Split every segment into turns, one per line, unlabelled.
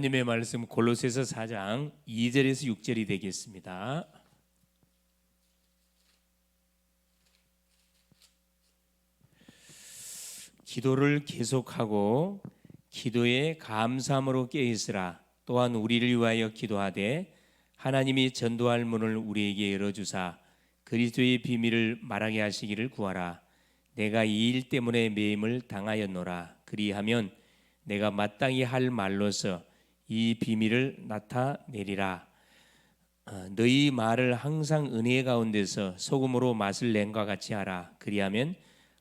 하나님의 말씀 골로새서 4장 2절에서 6절이 되겠습니다. 기도를 계속하고 기도에 감사함으로 깨어 있으라. 또한 우리를 위하여 기도하되 하나님이 전도할 문을 우리에게 열어 주사 그리스도의 비밀을 말하게 하시기를 구하라. 내가 이 일 때문에 매임을 당하였노라. 그리하면 내가 마땅히 할 말로서 이 비밀을 나타내리라. 어, 너희 말을 항상 은혜 가운데서 소금으로 맛을 낸과 같이 하라. 그리하면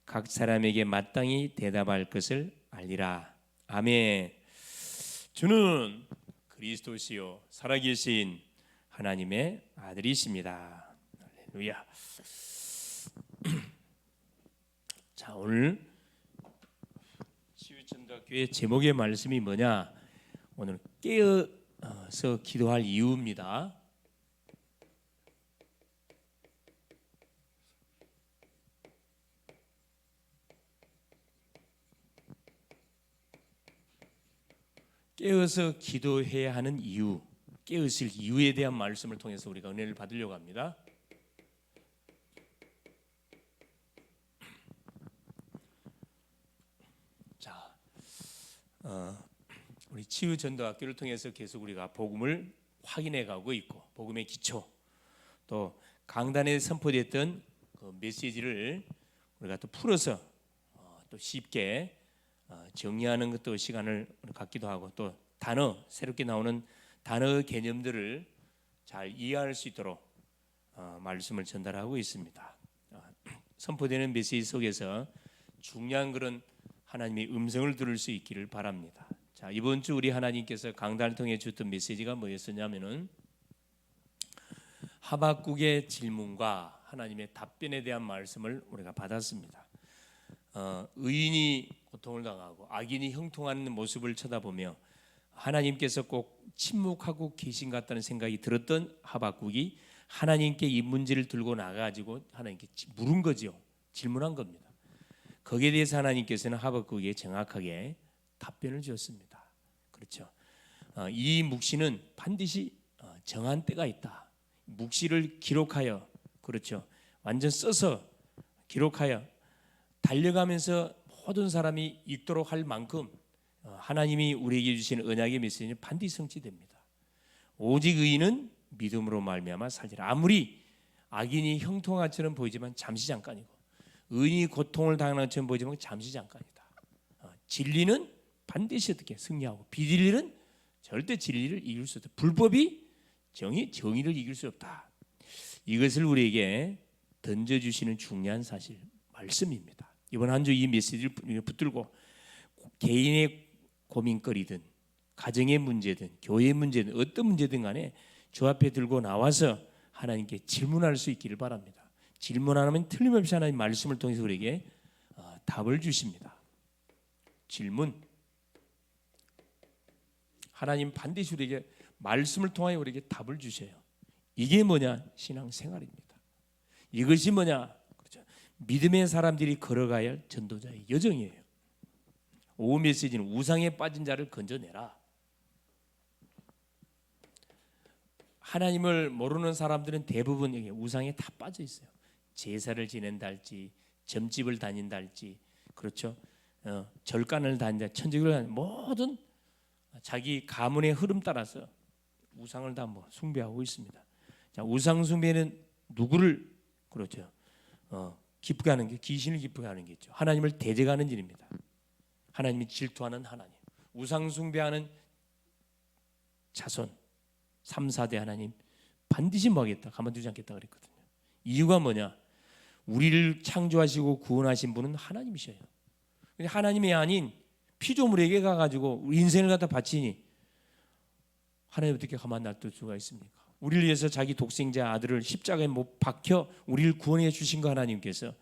각 사람에게 마땅히 대답할 것을 알리라. 아멘. 주는 그리스도시요 살아계신 하나님의 아들이십니다. 할렐루야. 자 오늘 치유천도교회 제목의 말씀이 뭐냐? 오늘 깨어서 기도할 이유입니다. 깨어서 기도해야 하는 이유, 깨어질 이유에 대한 말씀을 통해서 우리가 은혜를 받으려고 합니다. 자, 어, 우리 치유 전도 학교를 통해서 계속 우리가 복음을 확인해 가고 있고 복음의 기초 또 강단에 선포됐던 그 메시지를 우리가 또 풀어서 어, 또 쉽게 어, 정리하는 것도 시간을 갖기도 하고 또 단어 새롭게 나오는 단어 개념들을 잘 이해할 수 있도록 어, 말씀을 전달하고 있습니다. 어, 선포되는 메시지 속에서 중요한 그런 하나님의 음성을 들을 수 있기를 바랍니다. 자 이번 주 우리 하나님께서 강단을 통해 주던 메시지가 뭐였었냐면은 하박국의 질문과 하나님의 답변에 대한 말씀을 우리가 받았습니다. 어, 의인이 고통을 당하고 악인이 형통하는 모습을 쳐다보며 하나님께서 꼭 침묵하고 계신 것 같다는 생각이 들었던 하박국이 하나님께 이 문제를 들고 나가지고 하나님께 물은 거죠. 질문한 겁니다. 거기에 대해서 하나님께서는 하박국에게 정확하게 답변을 주었습니다. 그렇죠. 어, 이 묵시는 반드시 어, 정한 때가 있다. 묵시를 기록하여 그렇죠. 완전 써서 기록하여 달려가면서 모든 사람이 읽도록 할 만큼 어, 하나님이 우리에게 주신 언약의 메시지는 반드시 성취됩니다. 오직 의인은 믿음으로 말미암아 살리라. 아무리 악인이 형통한처럼 보이지만 잠시 잠깐이고 의인이 고통을 당하는 것처럼 보이지만 잠시 잠깐이다. 어, 진리는 반드시 어떻게 승리하고 비진리는 절대 진리를 이길 수 없다. 불법이 정의 정의를 이길 수 없다. 이것을 우리에게 던져 주시는 중요한 사실 말씀입니다. 이번 한 주 이 메시지를 붙들고 개인의 고민거리든 가정의 문제든 교회 문제든 어떤 문제든 간에 주 앞에 들고 나와서 하나님께 질문할 수 있기를 바랍니다. 질문하면 틀림없이 하나님 말씀을 통해서 우리에게 어, 답을 주십니다. 질문 하나님 반드시 우리에게 말씀을 통하여 우리에게 답을 주셔요. 이게 뭐냐? 신앙 생활입니다. 이것이 뭐냐? 그렇죠. 믿음의 사람들이 걸어가야 할 전도자의 여정이에요. 오후 메시지는 우상에 빠진 자를 건져내라. 하나님을 모르는 사람들은 대부분 우상에 다 빠져 있어요. 제사를 지낸다 할지, 점집을 다닌다 할지, 그렇죠. 어, 절간을 다닌다, 천직을 다닌다, 모든 자기 가문의 흐름 따라서 우상을 다 뭐 숭배하고 있습니다. 자, 우상 숭배는 누구를 그렇죠. 어, 기쁘게 하는 게 귀신을 기쁘게 하는 게죠. 하나님을 대적하는 일입니다. 하나님이 질투하는 하나님, 우상 숭배하는 자손, 3, 4대 하나님 반드시 뭐하겠다 가만두지 않겠다 그랬거든요. 이유가 뭐냐? 우리를 창조하시고 구원하신 분은 하나님이셔요. 하나님이 아닌 피조물에게 가가지고 인생을 갖다 바치니 하나님 어떻게 가만 놔둘 수가 있습니까? 우리를 위해서 자기 독생자 아들을 십자가에 못 박혀 우리를 구원해 주신 거 하나님께서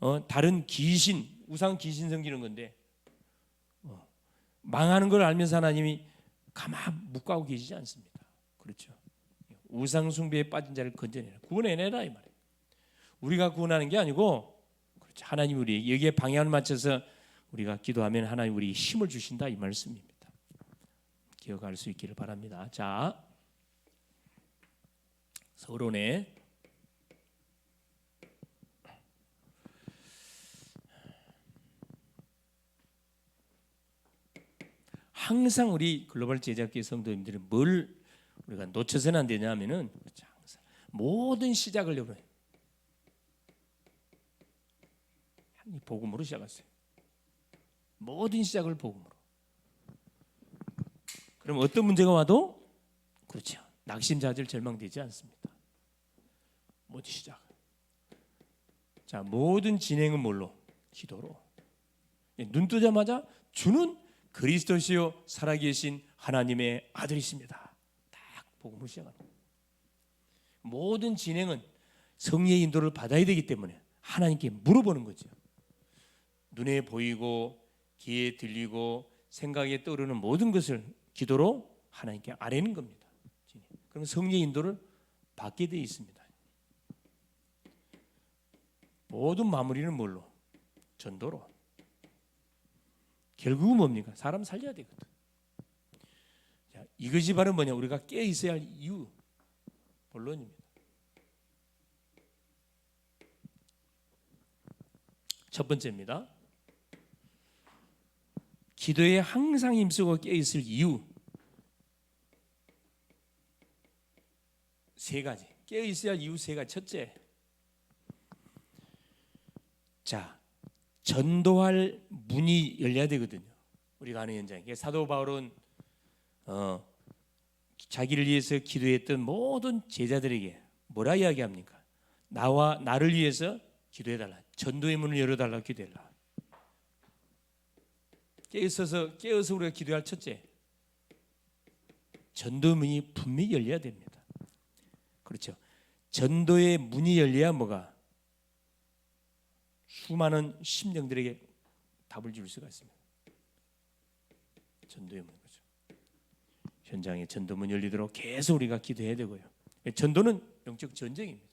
어, 다른 귀신 우상 귀신 섬기는 건데 어, 망하는 걸 알면서 하나님이 가만 묵고 계시지 않습니다. 그렇죠. 우상 숭배에 빠진 자를 건져내라 구원해내라 이 말이에요. 우리가 구원하는 게 아니고 그렇죠. 하나님 우리 여기에 방향을 맞춰서 우리가 기도하면 하나님 우리 힘을 주신다 이 말씀입니다. 기억할 수 있기를 바랍니다. 자, 서론에 항상 우리 글로벌 제작계 성도님들이 뭘 우리가 놓쳐서는 안 되냐면은 항상 모든 시작을 여러분 이 복음으로 시작했어요. 모든 시작을 복음으로. 그럼 어떤 문제가 와도 그렇죠. 낙심자들 절망되지 않습니다. 모든 시작. 자 모든 진행은 뭘로? 기도로. 예, 눈 뜨자마자 주는 그리스도시요 살아계신 하나님의 아들이십니다. 딱 복음을 시작합니다. 모든 진행은 성령의 인도를 받아야 되기 때문에 하나님께 물어보는 거죠. 눈에 보이고 귀에 들리고 생각에 떠오르는 모든 것을 기도로 하나님께 아뢰는 겁니다. 그럼 성령의 인도를 받게 되어 있습니다. 모든 마무리는 뭘로? 전도로. 결국은 뭡니까? 사람 살려야 되거든. 자, 이것이 바로 뭐냐? 우리가 깨 있어야 할 이유 본론입니다. 첫 번째입니다. 기도에 항상 힘쓰고 깨 있을 이유 세 가지. 깨어 있어야 할 이유 세 가지. 첫째, 자 전도할 문이 열려야 되거든요. 우리가 아는 현장. 사도 바울은 어, 자기를 위해서 기도했던 모든 제자들에게 뭐라 이야기합니까? 나와 나를 위해서 기도해달라. 전도의 문을 열어달라 기도해라. 깨어서 깨어서 우리가 기도할 첫째 전도 문이 분명히 열려야 됩니다. 그렇죠. 전도의 문이 열려야 뭐가 수많은 심령들에게 답을 줄 수가 있습니다. 전도의 문 거죠. 현장에 전도문 열리도록 계속 우리가 기도해야 되고요. 전도는 영적 전쟁입니다.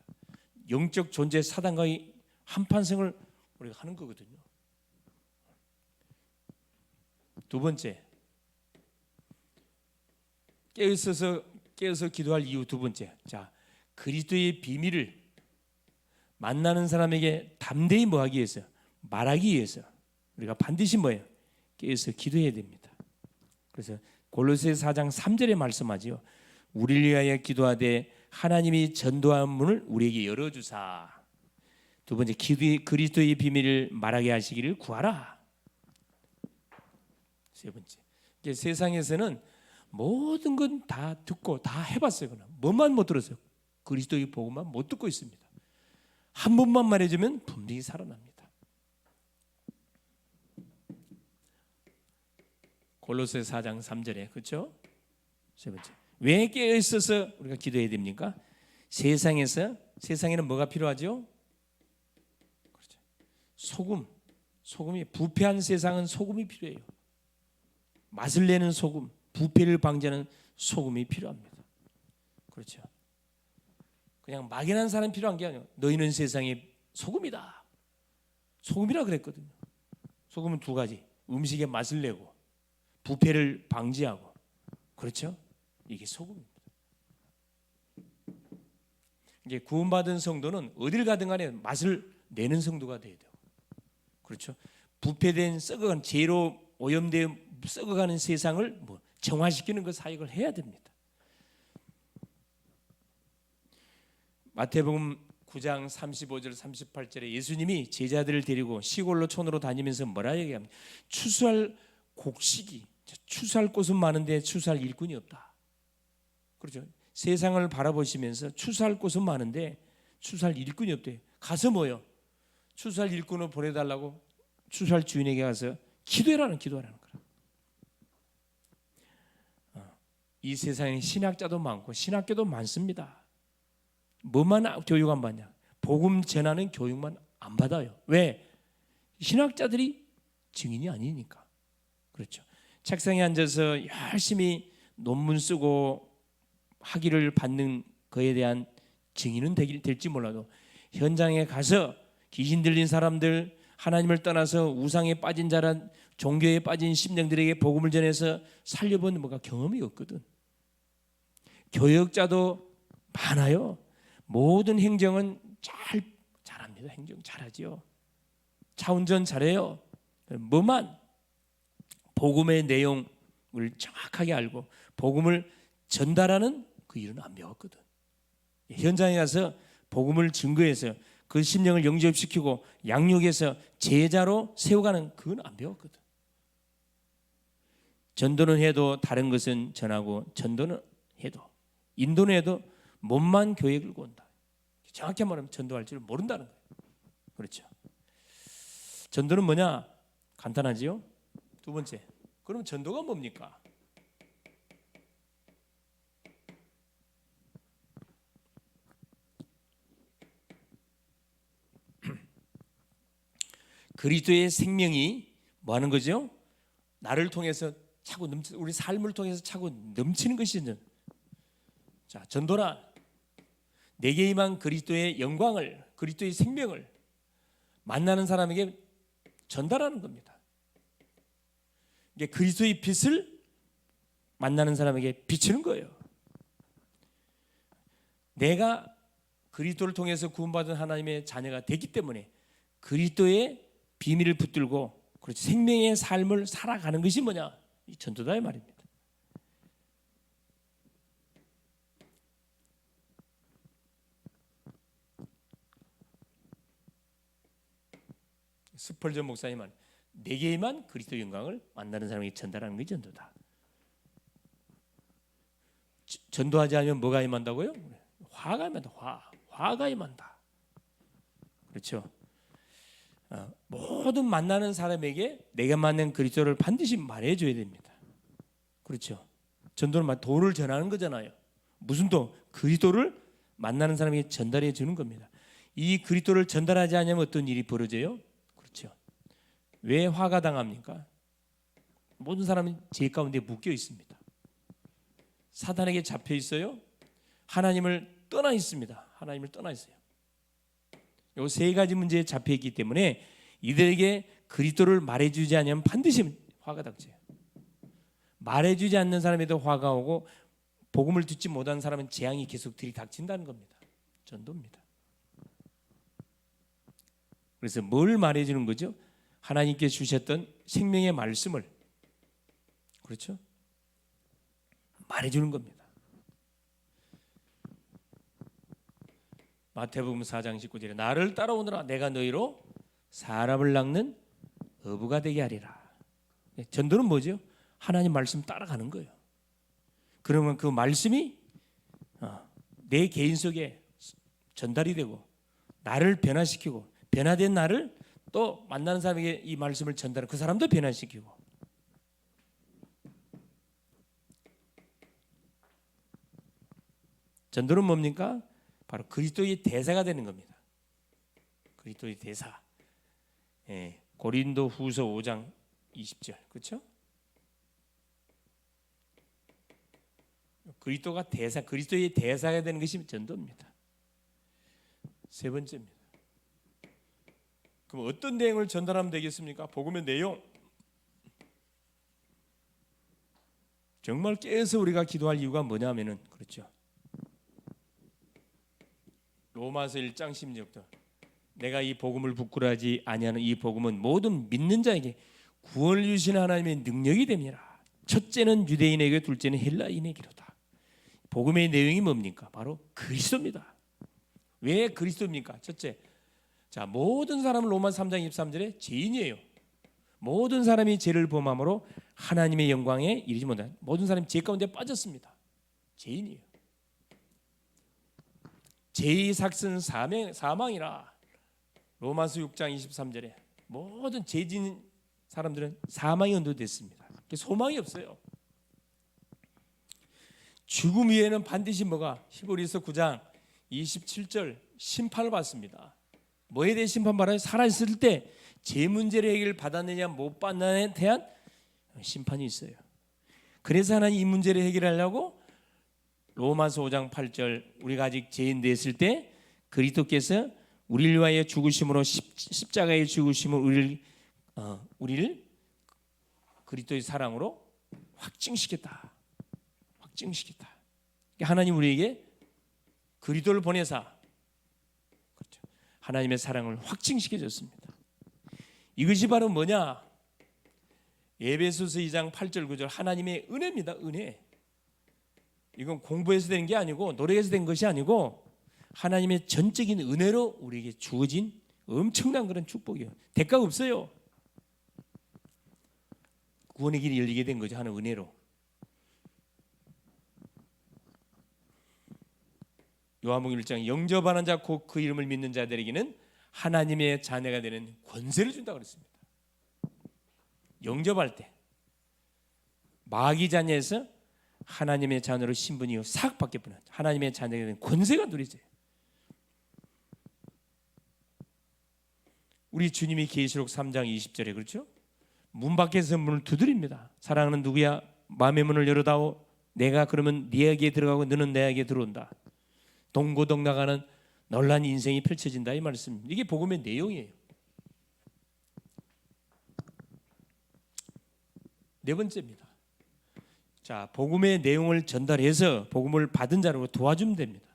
영적 존재 사단과의 한판승을 우리가 하는 거거든요. 두 번째 깨어서 깨어서 기도할 이유 두 번째. 자, 그리스도의 비밀을 만나는 사람에게 담대히 뭐하기 위해서 말하기 위해서 우리가 반드시 뭐예요? 깨어서 기도해야 됩니다. 그래서 골로새 4장 3절에 말씀하지요. 우리를 위하여 기도하되 하나님이 전도한 문을 우리에게 열어 주사. 두 번째 기도의 그리스도의 비밀을 말하게 하시기를 구하라. 세 번째. 세상에서는 모든 건 다 듣고 다 해봤어요. 그러나 뭐만 못 들었어요. 그리스도의 복음만 못 듣고 있습니다. 한 번만 말해주면 분명히 살아납니다. 골로새 4장 3절에 그렇죠? 세 번째. 왜 깨어 있어서 우리가 기도해야 됩니까? 세상에서 세상에는 뭐가 필요하죠? 그렇죠. 소금. 소금이 부패한 세상은 소금이 필요해요. 맛을 내는 소금, 부패를 방지하는 소금이 필요합니다. 그렇죠. 그냥 막연한 사람 필요한 게 아니에요. 너희는 세상의 소금이다. 소금이라 그랬거든요. 소금은 두 가지. 음식의 맛을 내고 부패를 방지하고 그렇죠? 이게 소금입니다. 이게 구원받은 성도는 어딜 가든 간에 맛을 내는 성도가 돼야 돼요. 그렇죠? 부패된 썩어간 죄로 오염되어 썩어가는 세상을 뭐 정화시키는 그 사역을 해야 됩니다. 마태복음 9장 35절 38절에 예수님이 제자들을 데리고 시골로 촌으로 다니면서 뭐라 얘기합니까? 추수할 곡식이 추수할 곳은 많은데 추수할 일꾼이 없다. 그렇죠? 세상을 바라보시면서 추수할 곳은 많은데 추수할 일꾼이 없대. 가서 뭐요? 추수할 일꾼을 보내달라고 추수할 주인에게 가서 기도해라는 기도하라는 거라. 어, 이 세상에 신학자도 많고 신학교도 많습니다. 뭐만 교육 안 받냐? 복음 전하는 교육만 안 받아요. 왜? 신학자들이 증인이 아니니까. 그렇죠. 책상에 앉아서 열심히 논문 쓰고 학위를 받는 그에 대한 증인은 되길 될지 몰라도 현장에 가서 귀신 들린 사람들 하나님을 떠나서 우상에 빠진 자란 종교에 빠진 심령들에게 복음을 전해서 살려본 뭐가 경험이 없거든. 교역자도 많아요. 모든 행정은 잘 잘합니다. 행정 잘하지요. 차 운전 잘해요. 뭐만 복음의 내용을 정확하게 알고 복음을 전달하는 그 일은 안 배웠거든. 현장에 가서 복음을 증거해서 그 심령을 영접시키고 양육해서 제자로 세워가는 그건 안 배웠거든. 전도는 해도 다른 것은 전하고 전도는 해도 인도는 해도 몸만 교회 끌고 온다. 정확히 말하면 전도할 줄 모른다는 거예요. 그렇죠. 전도는 뭐냐? 간단하지요. 두 번째. 그럼 전도가 뭡니까? 그리스도의 생명이 뭐 하는 거죠? 나를 통해서 차고 넘치 우리 삶을 통해서 차고 넘치는 것이죠. 자, 전도라 내게 임한 그리스도의 영광을 그리스도의 생명을 만나는 사람에게 전달하는 겁니다. 이게 그리스도의 빛을 만나는 사람에게 비추는 거예요. 내가 그리스도를 통해서 구원받은 하나님의 자녀가 됐기 때문에 그리스도의 비밀을 붙들고 그렇지 생명의 삶을 살아가는 것이 뭐냐? 이 전도다의 말입니다. 스펄전 목사님 말 내게만 그리스도 영광을 만나는 사람에게 전달하는 게 전도다. 저- 전도하지 않으면 뭐가 임한다고요? 화가 임한다. 화. 화가 임한다. 그렇죠. 어, 모든 만나는 사람에게 내가 만난 그리스도를 반드시 말해줘야 됩니다. 그렇죠. 전도는 막 도를 전하는 거잖아요. 무슨 도? 그리스도를 만나는 사람에게 전달해 주는 겁니다. 이 그리스도를 전달하지 않으면 어떤 일이 벌어져요? 왜 화가 당합니까? 모든 사람은 죄 가운데 묶여 있습니다. 사단에게 잡혀 있어요. 하나님을 떠나 있습니다. 하나님을 떠나 있어요. 요 세 가지 문제에 잡혀 있기 때문에 이들에게 그리스도를 말해주지 않으면 반드시 화가 닥쳐요. 말해주지 않는 사람에도 화가 오고 복음을 듣지 못한 사람은 재앙이 계속 들이닥친다는 겁니다. 전도입니다. 그래서 뭘 말해주는 거죠? 하나님께 주셨던 생명의 말씀을 그렇죠? 말해 주는 겁니다. 마태복음 4장 19절에 나를 따라오너라 내가 너희로 사람을 낚는 어부가 되게 하리라. 네, 전도는 뭐죠? 하나님 말씀 따라가는 거예요. 그러면 그 말씀이 어, 내 개인 속에 전달이 되고 나를 변화시키고 변화된 나를 또 만나는 사람에게 이 말씀을 전달하고 그 사람도 변화시키고 전도는 뭡니까? 바로 그리스도의 대사가 되는 겁니다. 그리스도의 대사. 예, 고린도 후서 5장 20절. 그렇죠? 그리스도가 대사, 그리스도의 대사가 되는 것이 전도입니다. 세 번째입니다. 그럼 어떤 내용을 전달하면 되겠습니까? 복음의 내용. 정말 깨서 우리가 기도할 이유가 뭐냐면은 그렇죠. 로마서 1장 16절. 내가 이 복음을 부끄러하지 아니하는 이 복음은 모든 믿는 자에게 구원을 주시는 하나님의 능력이 됩니다. 첫째는 유대인에게 둘째는 헬라인에게로다. 복음의 내용이 뭡니까? 바로 그리스도입니다. 왜 그리스도입니까? 첫째. 자, 모든 사람은 로마 3장 23절에 죄인이에요. 모든 사람이 죄를 범함으로 하나님의 영광에 이르지 못한 모든 사람이 죄 가운데 빠졌습니다. 죄인이에요. 죄의 삭은 사망, 사망 이라 로마서 6장 23절에 모든 죄진 사람들은 사망이 언도됐습니다. 소망이 없어요. 죽음 위에는 반드시 뭐가 히브리서 9장 27절 심판을 받습니다. 뭐에 대해 심판받아요? 살아있을 때 제 문제를 해결 받았느냐 못 받느냐에 대한 심판이 있어요. 그래서 하나님 이 문제를 해결하려고 로마서 5장 8절 우리가 아직 죄인 됐을 때 그리스도께서 우리를 위하여 죽으심으로 십, 십자가에 죽으심으로 우리를 어, 우리를 그리스도의 사랑으로 확증시켰다. 확증시켰다. 그러니까 하나님 우리에게 그리스도를 보내사. 하나님의 사랑을 확증시켜 줬습니다. 이것이 바로 뭐냐? 에베소서 2장 8절 9절 하나님의 은혜입니다. 은혜. 이건 공부해서 된 게 아니고 노력해서 된 것이 아니고 하나님의 전적인 은혜로 우리에게 주어진 엄청난 그런 축복이에요. 대가가 없어요. 구원의 길이 열리게 된 거죠. 하는 은혜로. 요한복음 1장 영접하는 자 곧 그 이름을 믿는 자들에게는 하나님의 자녀가 되는 권세를 준다고 그랬습니다. 영접할 때 마귀 자녀에서 하나님의 자녀로 신분이 싹 바뀌어 버려. 하나님의 자녀가 되는 권세가 누리져요. 우리 주님이 계시록 3장 20절에 그렇죠? 문 밖에서 문을 두드립니다. 사랑하는 누구야? 마음의 문을 열어다오. 내가 그러면 네에게 들어가고 너는 내에게 들어온다. 동고동 나가는 놀란 인생이 펼쳐진다 이 말씀. 이게 복음의 내용이에요. 네 번째입니다. 자, 복음의 내용을 전달해서 복음을 받은 자로 도와주면 됩니다.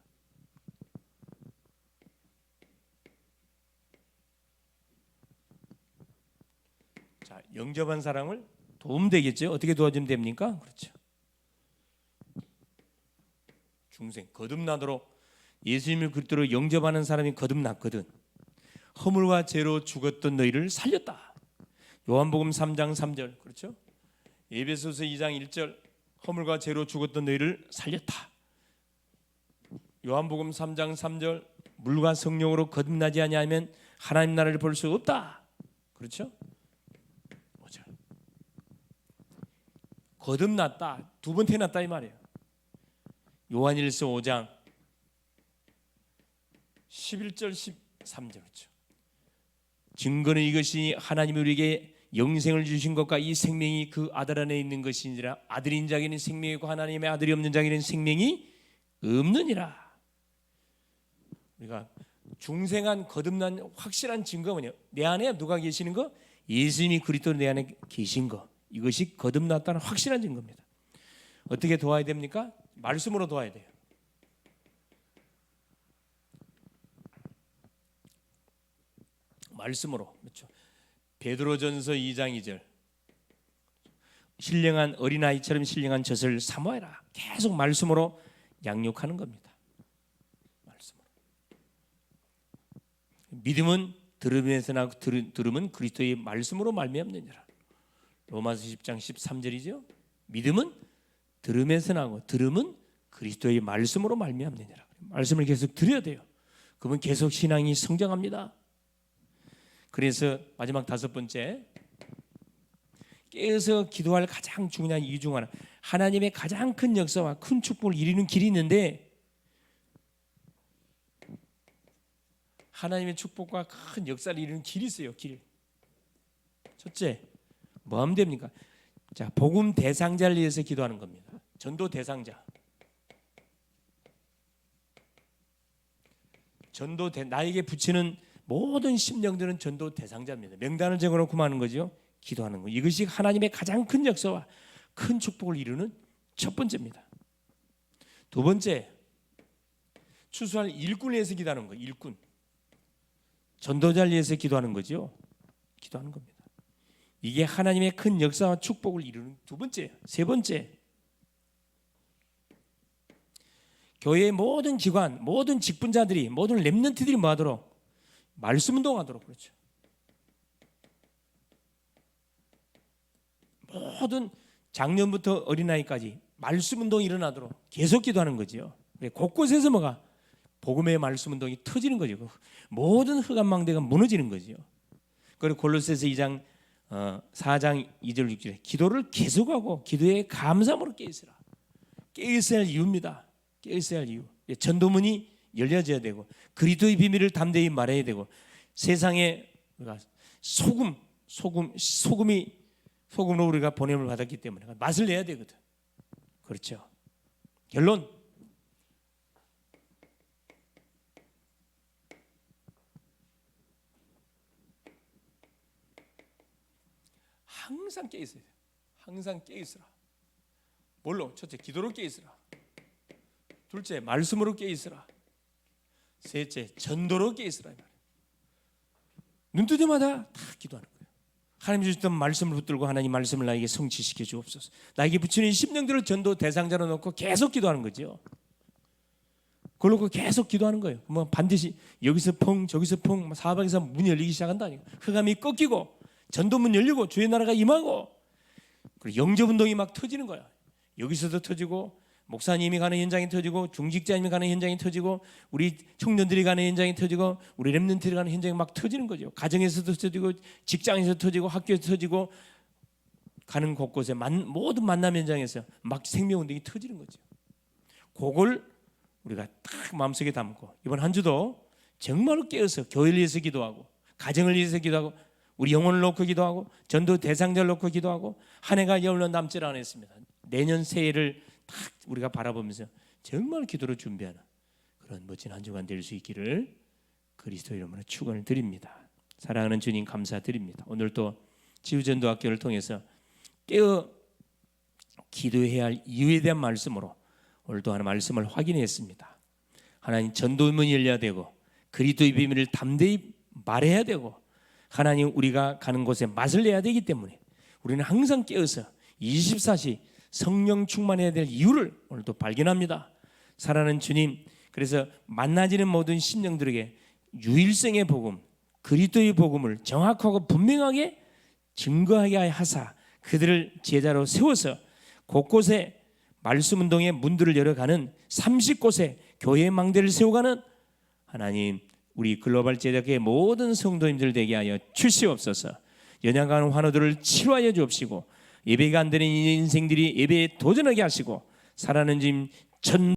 자, 영접한 사람을 도움 되겠죠. 어떻게 도와주면 됩니까? 그렇죠. 중생 거듭나도록 예수님을 그리스도로 영접하는 사람이 거듭났거든. 허물과 죄로 죽었던 너희를 살렸다. 요한복음 3장 3절 그렇죠? 에베소서 2장 1절 허물과 죄로 죽었던 너희를 살렸다. 요한복음 3장 3절 물과 성령으로 거듭나지 아니하면 하나님 나라를 볼 수 없다. 그렇죠? 오절. 거듭났다. 두 번 태어났다 이 말이에요. 요한일서 5장 11절 13절 그렇죠. 증거는 이것이 하나님이 우리에게 영생을 주신 것과 이 생명이 그 아들 안에 있는 것이니라 아들인 자에게는 생명이고 하나님의 아들이 없는 자에게는 생명이 없느니라. 우리가 중생한 거듭난 확실한 증거가 뭐냐? 내 안에 누가 계시는 거? 예수님이 그리스도 내 안에 계신 거. 이것이 거듭났다는 확실한 증거입니다. 어떻게 도와야 됩니까? 말씀으로 도와야 돼요. 말씀으로 그렇죠. 베드로전서 2장 2절 신령한 어린아이처럼 신령한 젖을 사모해라. 계속 말씀으로 양육하는 겁니다. 말씀으로. 믿음은 들음에서 나고 들음은 그리스도의 말씀으로 말미암느니라. 로마서 10장 13절이죠. 믿음은 들음에서 나고 들음은 그리스도의 말씀으로 말미암느니라. 말씀을 계속 드려야 돼요. 그러면 계속 신앙이 성장합니다. 그래서 마지막 다섯 번째. 깨어서 기도할 가장 중요한 이유 중 하나. 하나님의 가장 큰 역사와 큰 축복을 이루는 길이 있는데 하나님의 축복과 큰 역사를 이루는 길이 있어요 길. 첫째 뭐 하면 됩니까? 자 복음 대상자를 위해서 기도하는 겁니다. 전도 대상자. 전도 대, 나에게 붙이는 모든 심령들은 전도 대상자입니다. 명단을 정해놓고 하는 거죠. 기도하는 거. 이것이 하나님의 가장 큰 역사와 큰 축복을 이루는 첫 번째입니다. 두 번째, 추수할 일꾼을 위해서 기도하는 거. 일꾼. 전도자를 위해서 기도하는 거죠. 기도하는 겁니다. 이게 하나님의 큰 역사와 축복을 이루는 두 번째, 세 번째. 교회의 모든 기관, 모든 직분자들이, 모든 렘넌트들이 뭐하도록 말씀 운동하도록 그렇죠. 모든 작년부터 어린아이까지 말씀 운동이 일어나도록 계속 기도하는 거지요. 곳곳에서 뭐가 복음의 말씀 운동이 터지는 거죠. 모든 흑암 망대가 무너지는 거지요. 그리고 골로새서 2장 어, 4장 2절 6절에 기도를 계속하고 기도에 감사함으로 깨있으라. 깨있어야 할 이유입니다. 깨있어야 할 이유. 전도문이 열려져야 되고 그리스도의 비밀을 담대히 말해야 되고 세상에 우리가 소금 소금 소금이 소금으로 우리가 보냄을 받았기 때문에 맛을 내야 되거든. 그렇죠. 결론 항상 깨 있어야 돼. 항상 깨 있으라. 뭘로? 첫째 기도로 깨 있으라. 둘째 말씀으로 깨 있으라. 셋째 전도로 깨 있으라. 이 말이에요. 눈뜰 때마다 다 기도하는 거예요. 하나님 주셨던 말씀을 붙들고 하나님 말씀을 나에게 성취시켜 주옵소서. 나에게 붙이는 심령들을 전도 대상자로 놓고 계속 기도하는 거죠. 그걸 놓고 계속 기도하는 거예요. 뭐 반드시 여기서 펑 저기서 펑 사방에서 문이 열리기 시작한다니까. 흑암이 꺾이고 전도문 열리고 주의 나라가 임하고 그리고 영접 운동이 막 터지는 거야. 여기서도 터지고 목사님이 가는 현장이 터지고 중직자님이 가는 현장이 터지고 우리 청년들이 가는 현장이 터지고 우리 렘넌트들이 가는 현장이 막 터지는 거죠. 가정에서도 터지고 직장에서 터지고 학교에서 터지고 가는 곳곳에 만, 모든 만남 현장에서 막 생명 운동이 터지는 거죠. 그걸 우리가 딱 마음속에 담고 이번 한 주도 정말로 깨어서 교회를 위해서 기도하고 가정을 위해서 기도하고 우리 영혼을 놓고 기도하고 전도 대상자를 놓고 기도하고 한 해가 열흘 남질 않았습니다. 내년 새해를 딱 우리가 바라보면서 정말 기도로 준비하는 그런 멋진 한 주간 될 수 있기를 그리스도 이름으로 축원을 드립니다. 사랑하는 주님 감사드립니다. 오늘 또 지우전도학교를 통해서 깨어 기도해야 할 이유에 대한 말씀으로 오늘도 하나 말씀을 확인했습니다. 하나님 전도문이 열려야 되고 그리스도의 비밀을 담대히 말해야 되고 하나님 우리가 가는 곳에 맛을 내야 되기 때문에 우리는 항상 깨어서 24시 성령 충만해야 될 이유를 오늘도 발견합니다. 사랑하는 주님, 그래서 만나지는 모든 심령들에게 유일성의 복음, 그리스도의 복음을 정확하고 분명하게 증거하게 하사 그들을 제자로 세워서 곳곳에 말씀 운동의 문들을 열어가는 30곳에 교회 망대를 세워가는 하나님 우리 글로벌 제작의 모든 성도님들 되게 하여 주시옵소서. 연약한 환우들을 치료하여 주옵시고 예배가 안 되는 인생들이 예배에 도전하게 하시고 살아는 주님 전